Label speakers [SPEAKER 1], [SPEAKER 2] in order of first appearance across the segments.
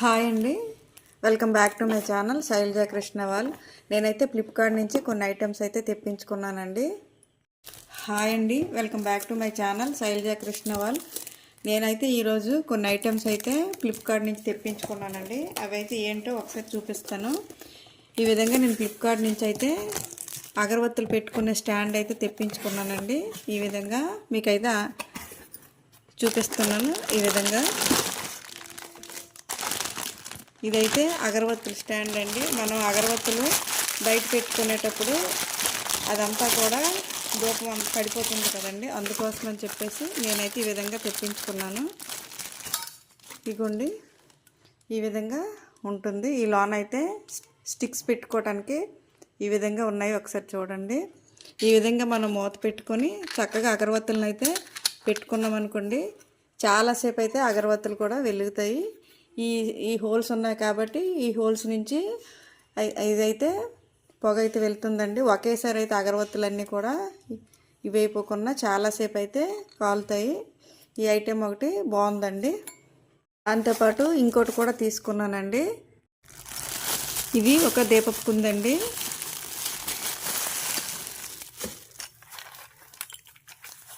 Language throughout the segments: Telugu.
[SPEAKER 1] హాయ్ అండి. Welcome back to my channel Shailaja Krishnaval. నేనైతే ఫ్లిప్కార్ట్ నుంచి కొన్ని ఐటమ్స్ అయితే తెప్పించుకున్నానండి. హాయ్ అండి welcome back to my channel Shailaja Krishnaval. నేనైతే ఈరోజు కొన్ని ఐటమ్స్ అయితే ఫ్లిప్కార్ట్ నుంచి తెప్పించుకున్నానండి. అవైతే ఏంటో ఒకసారి చూపిస్తాను. ఈ విధంగా నేను ఫ్లిప్కార్ట్ నుంచి అయితే అగరబత్తులు పెట్టుకునే స్టాండ్ అయితే తెప్పించుకున్నానండి. ఈ విధంగా మీకైతే చూపిస్తున్నాను. ఈ విధంగా ఇదైతే అగరబత్తుల స్టాండ్ అండి. మనం అగరబత్తులు బయట పెట్టుకునేటప్పుడు అదంతా కూడా దూపం పడిపోతుంది కదండి. అందుకోసం అని చెప్పేసి నేనైతే ఈ విధంగా తెప్పించుకున్నాను. ఇగోండి ఈ విధంగా ఉంటుంది. ఈ లోన్ అయితే స్టిక్స్ పెట్టుకోవడానికి ఈ విధంగా ఉన్నాయి ఒకసారి చూడండి. ఈ విధంగా మనం మూత పెట్టుకొని చక్కగా అగరబత్తులను అయితే పెట్టుకున్నాం అనుకోండి చాలాసేపు అయితే అగరబత్తులు కూడా వెలుగుతాయి. ఈ ఈ హోల్స్ ఉన్నాయి కాబట్టి ఈ హోల్స్ నుంచి ఇదైతే పొగ అయితే వెళ్తుందండి. ఒకేసారి అయితే అగరబత్తులన్నీ కూడా ఇవైపోకుండా చాలాసేపు అయితే కాలుతాయి. ఈ ఐటెం ఒకటి బాగుందండి. దాంతోపాటు ఇంకోటి కూడా తీసుకున్నానండి. ఇది ఒక దీపపు కుందండి.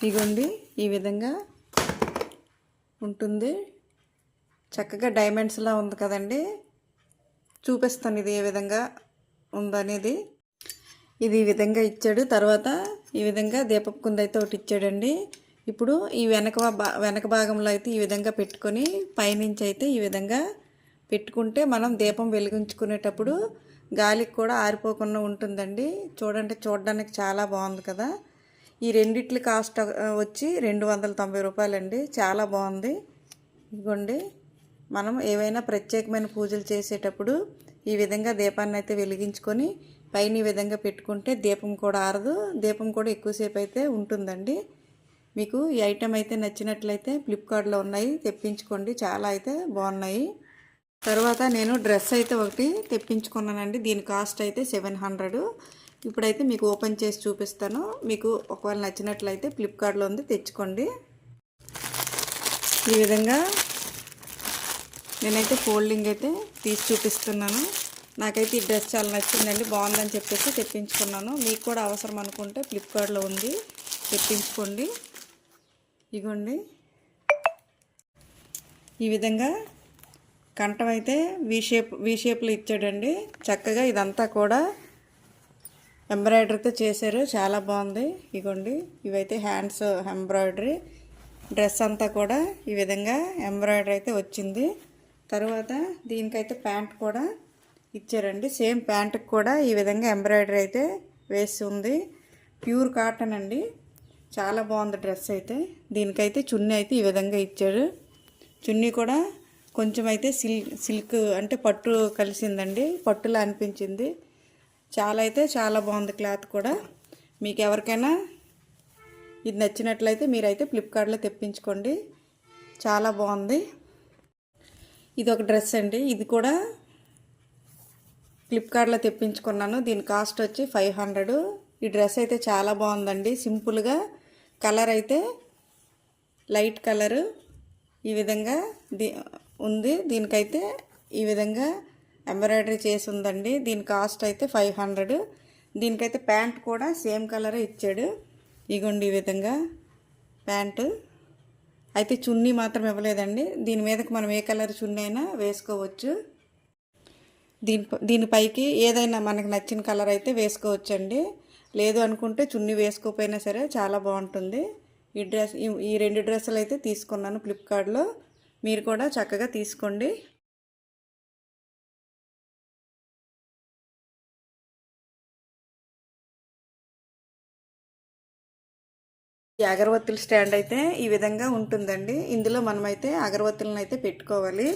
[SPEAKER 1] ఇగోండి ఈ విధంగా ఉంటుంది. చక్కగా డైమండ్స్లా ఉంది కదండి. చూపిస్తాను ఇది ఏ విధంగా ఉందనేది. ఇది ఈ విధంగా ఇచ్చాడు. తర్వాత ఈ విధంగా దీపపు కుంద అయితే ఒకటి ఇచ్చాడండి. ఇప్పుడు ఈ వెనక వెనక భాగంలో అయితే ఈ విధంగా పెట్టుకొని పైనుంచి అయితే ఈ విధంగా పెట్టుకుంటే మనం దీపం వెలిగించుకునేటప్పుడు గాలికి కూడా ఆరిపోకుండా ఉంటుందండి. చూడండి చూడడానికి చాలా బాగుంది కదా. ఈ రెండిట్ల కాస్ట్ వచ్చి రెండు వందల తొంభై రూపాయలండి. చాలా బాగుంది. ఇదిగోండి. మనం ఏవైనా ప్రత్యేకమైన పూజలు చేసేటప్పుడు ఈ విధంగా దీపాన్ని అయితే వెలిగించుకొని పైన ఈ విధంగా పెట్టుకుంటే దీపం కూడా ఆరదు. దీపం కూడా ఎక్కువసేపు అయితే ఉంటుందండి. మీకు ఈ ఐటెం అయితే నచ్చినట్లయితే ఫ్లిప్కార్ట్లో ఉన్నాయి. తెప్పించుకోండి. చాలా అయితే బాగున్నాయి. తర్వాత నేను డ్రెస్ అయితే ఒకటి తెప్పించుకున్నానండి. దీని కాస్ట్ అయితే సెవెన్ హండ్రెడ్. ఇప్పుడైతే మీకు ఓపెన్ చేసి చూపిస్తాను. మీకు ఒకవేళ నచ్చినట్లయితే ఫ్లిప్కార్ట్లో ఉంది తెచ్చుకోండి. ఈ విధంగా నేనైతే ఫోల్డింగ్ అయితే తీసి చూపిస్తున్నాను. నాకైతే ఈ డ్రెస్ చాలా నచ్చిందండి బాగుందని చెప్పేసి తెప్పించుకున్నాను. మీకు కూడా అవసరం అనుకుంటే ఫ్లిప్కార్ట్లో ఉంది తెప్పించుకోండి. ఇగోండి. ఈ విధంగా కంఠం అయితే వీ షేప్ వీ షేప్లో ఇచ్చాడండి. చక్కగా ఇదంతా కూడా ఎంబ్రాయిడరీతో చేశారు చాలా బాగుంది. ఇగోండి ఇవైతే హ్యాండ్స్ ఎంబ్రాయిడరీ. డ్రెస్ అంతా కూడా ఈ విధంగా ఎంబ్రాయిడరీ అయితే వచ్చింది. తర్వాత దీనికైతే ప్యాంట్ కూడా ఇచ్చారండి. సేమ్ ప్యాంట్కి కూడా ఈ విధంగా ఎంబ్రాయిడరీ అయితే వేసి ఉంది ప్యూర్ కాటన్ అండి. చాలా బాగుంది డ్రెస్ అయితే. దీనికైతే చున్నీ అయితే ఈ విధంగా ఇచ్చాడు చున్నీ కూడా కొంచెం అయితే సిల్క్ సిల్క్ అంటే పట్టు కలిసిందండి. పట్టులా అనిపించింది. చాలా అయితే చాలా బాగుంది క్లాత్ కూడా. మీకు ఎవరికైనా ఇది నచ్చినట్లయితే మీరైతే ఫ్లిప్కార్ట్లో తెప్పించుకోండి. చాలా బాగుంది. ఇది ఒక డ్రెస్ అండి. ఇది కూడా ఫ్లిప్కార్ట్లో తెప్పించుకున్నాను. దీని కాస్ట్ వచ్చి ఫైవ్ హండ్రెడ్. ఈ డ్రెస్ అయితే చాలా బాగుందండి. సింపుల్గా కలర్ అయితే లైట్ కలరు. ఈ విధంగా దీ ఉంది. దీనికైతే ఈ విధంగా ఎంబ్రాయిడరీ చేసి ఉందండి. దీని కాస్ట్ అయితే ఫైవ్ హండ్రెడ్. దీనికైతే ప్యాంట్ కూడా సేమ్ కలరే ఇచ్చాడు. ఇగోండి ఈ విధంగా ప్యాంటు. అయితే చున్నీ మాత్రం ఇవ్వలేదండి. దీని మీదకి మనం ఏ కలర్ చున్నీ అయినా వేసుకోవచ్చు. దీని దీనిపైకి ఏదైనా మనకు నచ్చిన కలర్ అయితే వేసుకోవచ్చండి. లేదు అనుకుంటే చున్నీ వేసుకోకపోయినా సరే చాలా బాగుంటుంది. ఈ డ్రెస్ ఈ- ఈ రెండు డ్రెస్సులు అయితే తీసుకున్నాను ఫ్లిప్కార్ట్లో మీరు కూడా చక్కగా తీసుకోండి. ఈ అగరవత్తుల స్టాండ్ అయితే ఈ విధంగా ఉంటుందండి. ఇందులో మనమైతే అగరవత్తులను అయితే పెట్టుకోవాలి.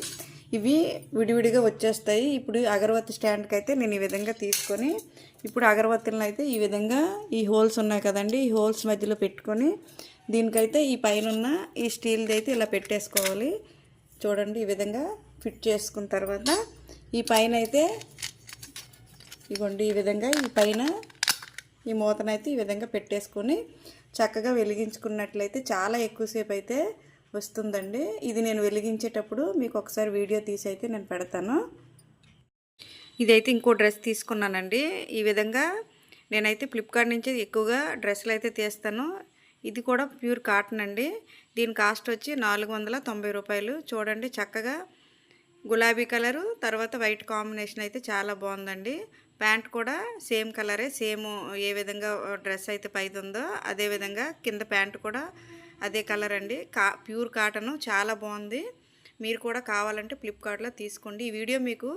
[SPEAKER 1] ఇవి విడివిడిగా వచ్చేస్తాయి. ఇప్పుడు అగరవత్తి స్టాండ్కి అయితే నేను ఈ విధంగా తీసుకొని ఇప్పుడు అగరవత్తులను అయితే ఈ విధంగా ఈ హోల్స్ ఉన్నాయి కదండి ఈ హోల్స్ మధ్యలో పెట్టుకొని దీనికైతే ఈ పైన ఉన్న ఈ స్టీల్ది అయితే ఇలా పెట్టేసుకోవాలి. చూడండి ఈ విధంగా ఫిట్ చేసుకున్న తర్వాత ఈ పైన అయితే ఇగోండి ఈ విధంగా ఈ పైన ఈ మూతనైతే ఈ విధంగా పెట్టేసుకొని చక్కగా వెలిగించుకున్నట్లయితే చాలా ఎక్కువసేపు అయితే వస్తుందండి. ఇది నేను వెలిగించేటప్పుడు మీకు ఒకసారి వీడియో తీసి అయితే నేను పెడతాను. ఇదైతే ఇంకో డ్రెస్ తీసుకున్నానండి. ఈ విధంగా నేనైతే ఫ్లిప్కార్ట్ నుంచి ఎక్కువగా డ్రెస్సులు అయితే తీస్తాను. ఇది కూడా ప్యూర్ కాటన్ అండి. దీని కాస్ట్ వచ్చి నాలుగు వందల తొంభై రూపాయలు. చూడండి చక్కగా గులాబీ కలరు తర్వాత వైట్ కాంబినేషన్ అయితే చాలా బాగుందండి. ప్యాంట్ కూడా సేమ్ కలరే సేమ్ ఏ విధంగా డ్రెస్ అయితే పైది ఉందో అదే విధంగా కింద ప్యాంట్ కూడా అదే కలర్ అండి కా ప్యూర్ కాటను చాలా బాగుంది. మీరు కూడా కావాలంటే ఫ్లిప్కార్ట్లో తీసుకోండి. ఈ వీడియో మీకు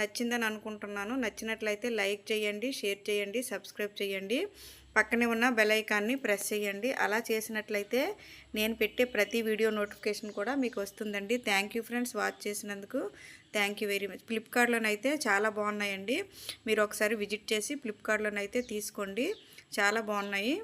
[SPEAKER 1] నచ్చిందని అనుకుంటున్నాను. నచ్చినట్లయితే లైక్ చేయండి షేర్ చేయండి సబ్స్క్రైబ్ చేయండి. పక్కనే ఉన్న బెల్ ఐకాన్ని ప్రెస్ చేయండి. అలా చేసినట్లయితే నేను పెట్టే ప్రతి వీడియో నోటిఫికేషన్ కూడా మీకు వస్తుందండి. థ్యాంక్ యూ ఫ్రెండ్స్ వాచ్ చేసినందుకు. థ్యాంక్ యూ వెరీ మచ్ ఫ్లిప్కార్ట్లోనైతే చాలా బాగున్నాయండి. మీరు ఒకసారి విజిట్ చేసి ఫ్లిప్కార్ట్లోనైతే తీసుకోండి. చాలా బాగున్నాయి.